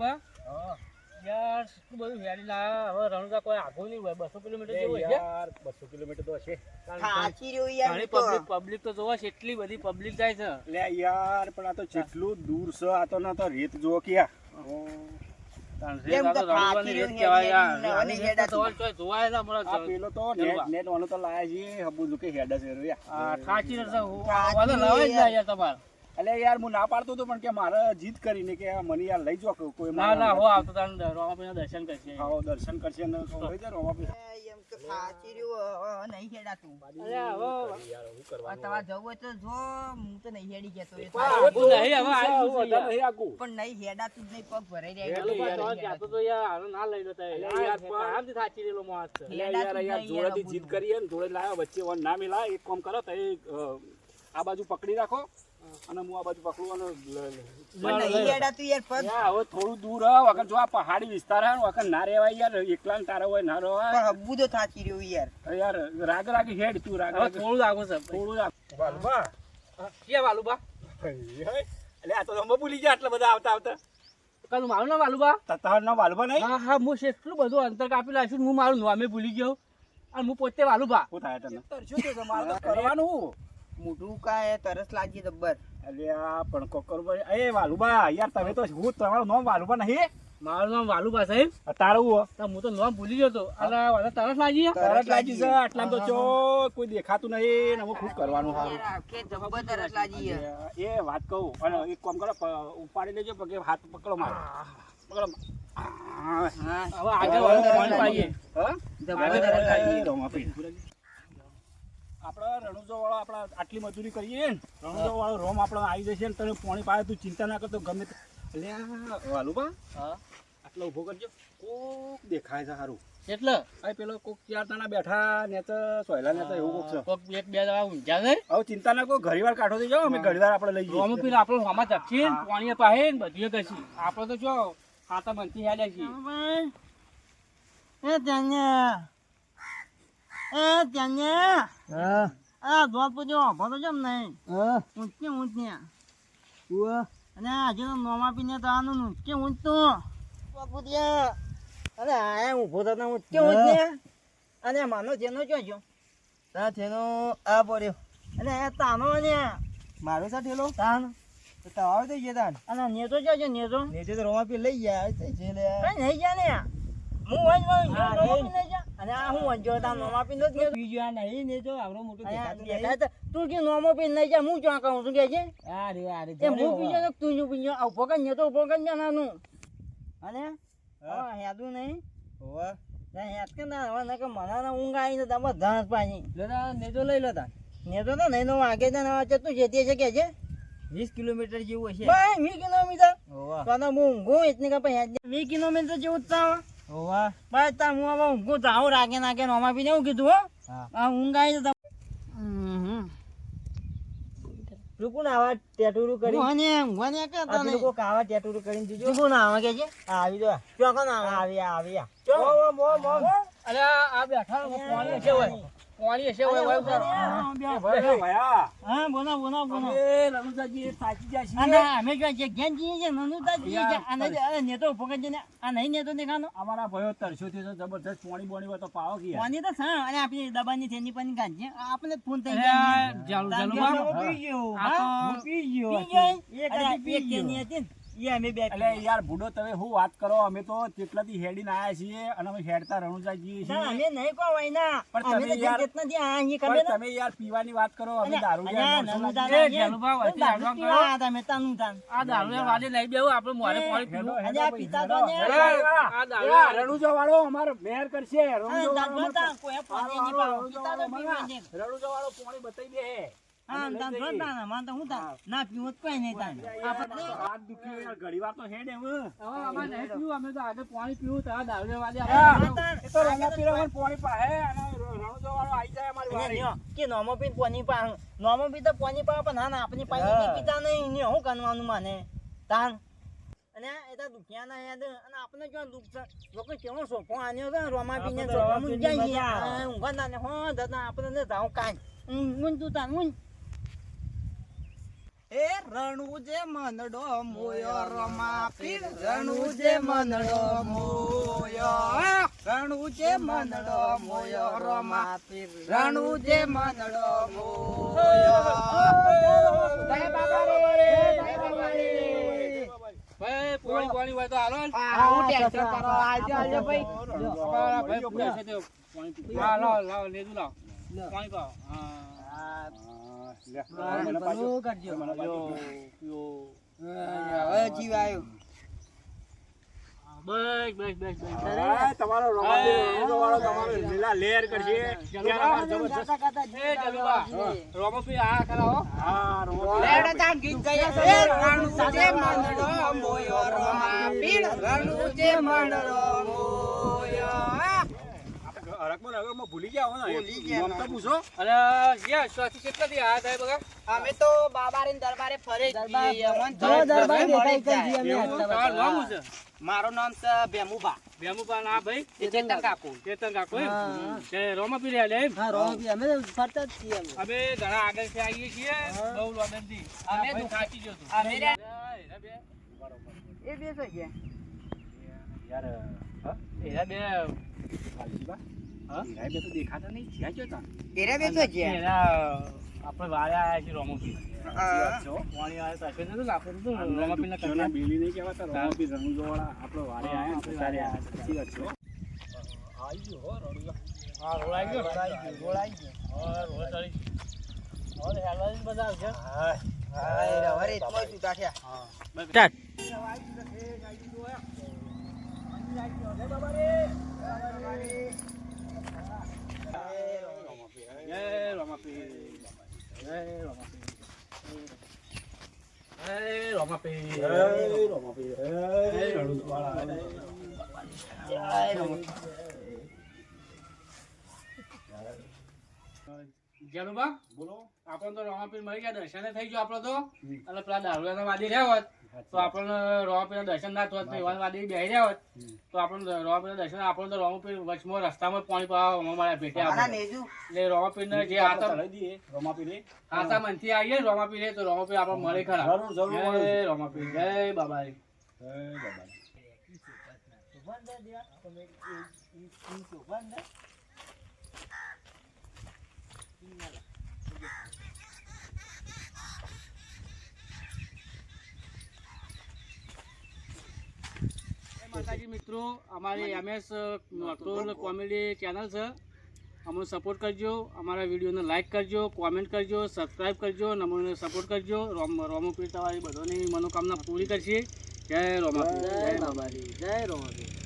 વાલુબા યાર બધું હેડી લાયા હવે રણુજા કોઈ નહીં હોય બસો કિલોમીટર જેવું હોય યાર બસો કિલોમીટર તો હશે થાચી રહ્યો યાર. પબ્લિક પબ્લિક તો જોવા છે એટલી બધી પબ્લિક જાય છે લે યાર પણ આ તો જેટલું દૂર છે આ તો ના તો રેત જો ક્યાં તાણ કેમ રેત આ તો તો રણુજાની થાકી રેત રહ્યું કહેવાય યાર. હેડી આની હેડી રેત તો હેડાતું. જોવાય- જોવાય ના મળે. આ પેલો નેટ નેટ તો લાયા છે કે હેડ છે રો આ યાર થાચી રહેશે. હું- થાચી વાલો લાવે જ યાર. ના યાર તમારે. એટલે યાર હું ના પાડતો હતો પણ કે મારે જીત કરીને કે મને યાર લઈ જો કોઈ ના ના હો આવતો તાન રોમાપીના દર્શન કરશે. હા દર્શન કરશે ને તો લઈ જાય રોમાપી એમ કે સાચી રહ્યો નહીં નહીં હેડાતું. અરે હો યાર હું કરવા કરવાનું તમારે જવું હોય તો જો હું તો નહીં હેડી જતો. એ પણ નહીં, હવે આ નહીં આગું પણ નહીં હેડા તું નહીં પગ ભરાઈ રહ્યા પાછો તો યાર, ના લઈ લો તારે. અલ્યા યાર, પણ- આરામથી થાચી રહેલો માણસ યાર યાર જોડેથી જીત કરીએ ને જોડે લાવ્યા વચ્ચે વન ના મિલા એક કામ કરો તો આ બાજુ પકડી રાખો. અને હું આ બાજુ પકડું અને લ- લ- પણ નહીં હેડાતું યાર પગ. યાર હવે થોડું દૂર હે જો આ પહાડી વિસ્તાર હે વગર ના રહેવાય યાર એકલા ને તારા હોય ના રહેવાય પણ હબ્બુ તો થાચી રહ્યું યાર. યાર રાગ રાગ હેડ તું રાગ થોડું આગું છે થોડું રાગ વાલબા. ક્યાં વાલુબા એટલે આ તો તમે ભૂલી ગયા આટલા બધા આવતા આવતા. કાલ મારું ના વાલુબા? તાર ના વાલબા નહીં? હા હા હું એટલું બધું અંતર કાપી લાવીશું હું મારું નામે ભૂલી ગયો. અને હું પોતે વાલુબા. શું થાય તને. શું છે કરવાનું? મોઢું કાય તરસ લાગી દબ્બર. અરે આ પણ કોકર ભાઈ એ વાલુબા યાર તમે તો હું તમારું નામ વાલુબા નહીં મારું નામ વાલુબા સાહેબ. તારું હો. તો હું તો નામ ભૂલી ગયો તો. અલા વાલા તરસ લાગી તરસ લાગી છે. આટલા તો ચો કોઈ દેખાતું નહીં ને હવે ખૂબ કરવાનું હા કે આખે તરસ લાગી એ વાત કહું. અને એક કામ કરો ઉપાડી લેજો પગે હાથ પકડો મારો. પકડો હા હા. હવે આગળ વાળું પાણી પાઈએ હા? જબ્બર તરસ લાગી દો રમાપી. આપણે રણુજો વાળો આપણે આટલી મજૂરી કરીએ ને રણુજો વાળો રોમ આપણે આવી જશે ને તને પાણી પાડે તું ચિંતા ના કરતો ગમે એટલે અલ્યા વાલુબા હા? આટલો ઊભો કરજો. કોક દેખાય છે સારું એટલે? આ પેલો કોક ચાર તાના બેઠા ને તો સોયલા ને તો એવું કોક છે. કોક એક બે દાડા ઊંઝા છે? હવે ચિંતા ના કોઈ ઘડીવાર કાઢો થઈ જાઓ અમે ઘડીવાર આપણે લઈ જઈએ. અમે આપણે આપણો ચપસી ને પાણી પાહે ને બધું કશી આપણે તો જો ખાતા બનતી હેડ્યા છીએ. એ ત્યાં એ ત્યાં આ દોત પૂજો ભરો જમ નહીં? ઊંચી ઊંચી અને આજે તો નોમા પીને તો આનું ઊંચી ઊંચતું બાપુડિયા અરે આ ઊભો થતા ઊંચી ઊંચી અને માનો જેનો જો જો તા તેનો આ પડ્યો. અને એ તાનો ને મારો સા ઠેલો? તાનો. તો તાવ તો જે તાન. અને નેતો જો જો નેતો નેતો તો રોમા પી લઈ ગયા તે જે લે. કઈ નહીં ગયા ને? હું વંજ રોમા પી લઈ જા અને આ હું વંજો તા નોમા પી નથી ગયો. બીજું આ નહીં ને જો આવરો મોટો દેખાતો નહીં. તું કે નોમો પી નહીં જા હું ચા કહું છું કે છે? આ રે એ હું પીજો ને તું જો પીજો. આ ઊભો કર તો ઊભો કર ને નાનું. અને? હા. હેદું નહીં. હોવા. હેદ કે ના હવે કે મને ના ઊંઘ આવી ને તમે ધાસ પાણી લેતા ને તો લઈ લેતા ને તો નહીં નો આગે ને હવે તું જેતી છે કે છે? વીસ કિલોમીટર જેવું હશે. ભાઈ વી કિલોમીટર? હોવા. તો હું ઊંઘું એટલે કે પછી વી કિલોમીટર જેવું જ થાવ હોવા તા હું હવે ઊંઘું જાઉં રાગે નાગે નોમા પીને એવું કીધું હો. હા. ઊંઘ આવી છે હમ. રૂકુ ના આવા ટેટુરુ કરી. ઊંઘને ઊંઘને કે તને લોકો કાવા ટેટુરુ કરીને દીજો રૂકુ આવે કે છે? આવી દો ચોકો ના આવે. આવી આવી. ચો મો મો મો અરે આ બેઠા હોય. પાણી હશે હોય હોય ભયા, ભયા. હા બોલો બોલો બોલો. એ રણુજાજી થાકી છીએ. અને અમે જો જે જ્ઞાન જીએ છે નનુ તા જીએ છે? અને અરે નેતો પકડ ને આ નહીં નેતો દેખાનો અમારા ભયો તરસ્યોથી તો જબરદસ્ત પાણી બોણી હોય તો પાવો કે યાર. તો સા અને આપણી દબાની થેની પણ ગાંજે આપણે ફોન થઈ ગયા. જાલુ જાલુ પી ગયો. આ પી ગયો. પી ગયો. એક એક કેની હતી ને. એ અમે બે એટલે યાર ભૂડો તમે શું વાત કરો? અમે તો કેટલાથી હેડીને આયા છીએ અને અમે હેડતા રણુજા જઈએ છીએ. અમે નહીં કહો ભાઈ પણ તમે યાર- જેટલા ત્યાં આ અહીં ખબર તમે યાર પીવાની વાત કરો અમે દારૂ પીવા આવ્યા તાનું તાન. આ દારૂ વાલે નહીં બેવું આપણે મોરે પાણી પીવું હેડો અલ્યા, પિતા તો ને- આ દારૂ રણુજા વાળો અમારો મેર કરશે. રણુજા વાળો કોઈ પાણી નહીં પાવો. પિતા તો પીવા છે. રણુજા વાળો પાણી બતાવી દે. હા, તાન લઈ જો જઈએ. તો હું તાન. ના પીવું તો નહીં તાન. આપણે હાથ દુખ્યો યાર, ઘડીવાર તો હેડ એમ. હવે અમારે નહીં પીવું અમે તો આગળ પાણી પીવું તો આ દારૂ આપણે એ તો રંગા પીરામાં પાણી પાહે અને રણુજા વાળો આઈ જાય અમારી વારી. કે નોમો પીને પોની પા નોમો પી તો પોની પા પણ ના ના આપણી પાસે પીતા નહીં. ને હું કનવાનું માને? તાન. અને એ તો દુખિયાના યાદ અને આપણે જો દુખ છે? લોકો કેવો સોફો આન્યો છે રોમા પીને સોફા રોમા મું પીને જઈએ મજા આવે. આ ઊંઘવા ના ને. હો દાદા આપણે ને જાઉં કાંઈ. ઊંઘ ઊંઘ તું તાન ઊંઘ. એ રણુ જે મનડો મોયો રમા પીર રણુ જે મનડો મોયો. રણુ જે મનડો મોયો રમા પીર રણુ જે મનડો મોયો. જય બાબા રે જય બાબા રે. ભાઈ પોણી પોણી હોય તો હાલો ને. હું ટેન્શન કરો આજે આજે ભાઈ. ભાઈ પૂછે છે તે. પોણી લાવ લાવ લેજુ લાવ. પાણી પાવ. હા. રમા. પીર રણુ જે મોયો હરકમાં ને હરકમાં ભૂલી ગયા હોય ને. ભૂલી ગયા નામ તો પૂછો. અને યા સ્વાથી કેટલા દી આયા થાય બગા અમે તો બાબારી દરબારે ફરે જ જો દરબાર જ તમારું નામ છે? મારું નામ છે ભેમુભા. બેમુબા ના ભાઈ? ચેતન કાકુ ચેતન કાકો કે રોમા પી રહ્યા એમ? હા રોબી અમે ફરતા જ છીએ અમે. ઘણા ઘણા આગળથી આવીએ છીએ બહુ લોબેનથી થી. અમે દુખ- થાકી ગયો તું. અમે રે- બે. એ બેસો છે યાર હા? એરા બે. હીરાએ તો દેખાતા નહીં જ્યાં તા? બેસો છે? એરા આપણે વારે આવ્યા છીએ રોમપી હા. પાણી આવે તો નહીં કહેવાતા, રણુજોવાળા આપણો વારે આવ્યા આપણે વારે સાચી વાત છે હો. હા રોળાઈ ગયો? રોળાઈ ગયો હા રોળ ચડી હવે હેલવાથી બધા આવશે. હા, હવે. સ્ટાર્ટ રોમાપીર જય રોમાપીર જય રોમાપીર રોમાપીર. જાનુબા બોલો. આપણને તો રોમાપીર મળી ગયા દર્શન થઈ ગયો આપણો તો. અને પેલા દારૂના વાદી રહ્યા હોત. તો આપણને રોમાપીરના દર્શન ના થત એવા વાદી બેહી રહ્યા હોત. તો આપણને રોમાપીરના દર્શન આપણને તો રોમાપીર વચમાં રસ્તામાં પાણી પાવા મળ્યા ભેટે આપણે નેજુ. એટલે રોમાપીરને જે આપણે આતા દઈએ રોમાપીરે. આતા મનથી આવીએ રોમાપીર તો રોમાપીર આપણને મળે ખરા. જરૂર, જરૂર. જય રોમાપીર જય બાબારી જય બાબા. માતાજી મિત્રો અમારી એમએસ નોટોલ કોમેડી ચેનલ છે. અમને સપોર્ટ કરજો અમારા વિડીયોને લાઈક કરજો કોમેન્ટ કરજો સબસ્ક્રાઈબ કરજો અને અમને સપોર્ટ કરજો. રોમ રોમો પીર તમારી બધાની મનોકામના પૂરી કરશે. જય રોમાપીર. જય બાબારી જય રોમાપીર.